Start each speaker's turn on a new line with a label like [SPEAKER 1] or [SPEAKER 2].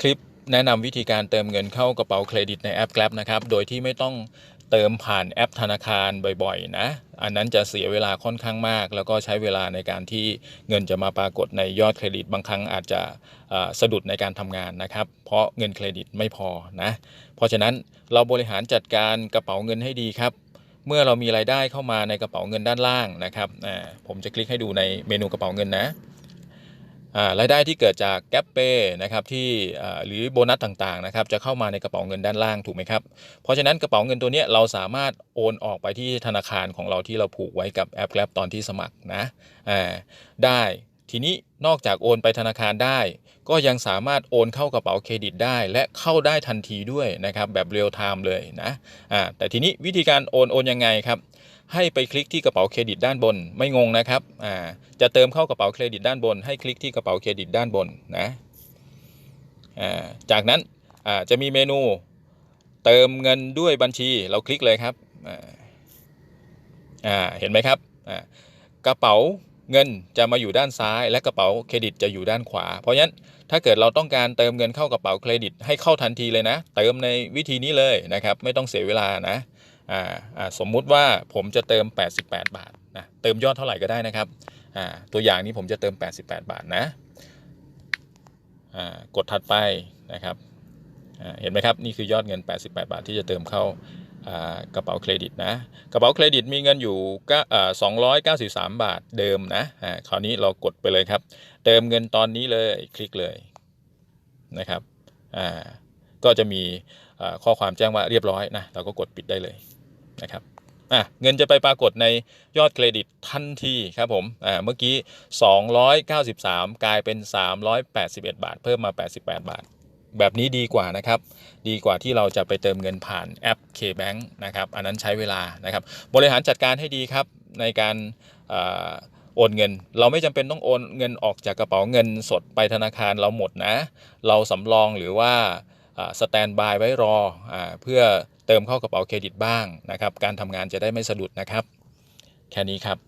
[SPEAKER 1] คลิปแนะนำวิธีการเติมเงินเข้ากระเป๋าเครดิตในแอป Grab นะครับ โดยที่ไม่ต้องเติมผ่านแอปธนาคารบ่อยๆ นะ อันนั้นจะเสียเวลาค่อนข้างมาก แล้วก็ใช้เวลาในการที่เงินจะมาปรากฏในยอดเครดิต บางครั้งอาจจะสะดุดในการทำงานนะครับ เพราะเงินเครดิตไม่พอนะ เพราะฉะนั้นเราบริหารจัดการกระเป๋าเงินให้ดีครับ เมื่อเรามีรายได้เข้ามาในกระเป๋าเงินด้านล่างนะครับผมจะคลิกให้ดูในเมนูกระเป๋าเงินนะ รายได้ที่เกิดจากแก p เป้นะครับที่หรือโบนัสต่างๆนะครับจะเข้ามาในกระเป๋าเงินด้านล่างถูกไหมครับ เพราะฉะนั้นกระเป๋าเงินตัวเนี้ยเราสามารถโอนออกไปที่ธนาคารของเราที่เราผูกไว้กับแอป Grab ตอนที่สมัครนะได้ทีนี้นอกจากโอนไปธนาคารได้ ก็ยังสามารถโอนเข้ากระเป๋าเครดิตได้ และเข้าได้ทันทีด้วยนะครับแบบเรียลไทม์เลยนะแต่ทีนี้วิธีการโอนโอนยังไงครับ ให้ไปคลิกที่กระเป๋าเครดิตด้านบน ไม่งงนะครับอ่าจะเติมเข้ากระเป๋าเครดิตด้านบน ให้คลิกที่กระเป๋าเครดิตด้านบนนะอ่าจากนั้นอ่าจะมีเมนูเติมเงินด้วยบัญชีเราคลิกเลยครับอ่าอ่าเห็นไหมครับอ่ากระเป๋าเงินจะมาอยู่ด้านซ้าย และกระเป๋าเครดิตจะอยู่ด้านขวา เพราะฉะนั้นถ้าเกิดเราต้องการเติมเงินเข้ากระเป๋าเครดิตให้เข้าทันทีเลยนะ เติมในวิธีนี้เลยนะครับ ไม่ต้องเสียเวลานะ อ่าอ่าสมมุติว่าผมจะเติม 88 บาทนะเติมยอดเท่าไหร่ก็ได้นะครับอ่าตัวอย่างนี้ผมจะเติม 88 บาทนะอ่ากดถัดไปนะครับอ่าเห็นไหมครับนี่คือยอดเงิน 88 บาทที่จะเติมเข้ากระเป๋าเครดิตนะกระเป๋าเครดิตมีเงินอยู่ก็อ่า293บาทเดิมนะคราวนี้เรากดไปเลยครับ เติมเงินตอนนี้เลยคลิกเลยนะครับก็จะมีข้อความแจ้งว่าเรียบร้อยนะเราก็กดปิดได้เลย นะครับอะเงินจะไปปรากฏในยอดเครดิตทันทีครับผมอ่าเมื่อกี้ 293 กลายเป็น 381 บาท เพิ่มมา 88 บาท แบบนี้ดีกว่านะครับ ดีกว่าที่เราจะไปเติมเงินผ่านแอป KBank นะครับอันนั้นใช้เวลานะครับบริหารจัดการให้ดีครับในการโอนเงิน เราไม่จำเป็นต้องโอนเงินออกจากกระเป๋าเงินสดไปธนาคารเราหมดนะ เราสำรองหรือว่าสแตนบายไว้รออเพื่อ เติมเข้ากระเป๋าเครดิตบ้างนะครับ การทำงานจะได้ไม่สะดุดนะครับ แค่นี้ครับ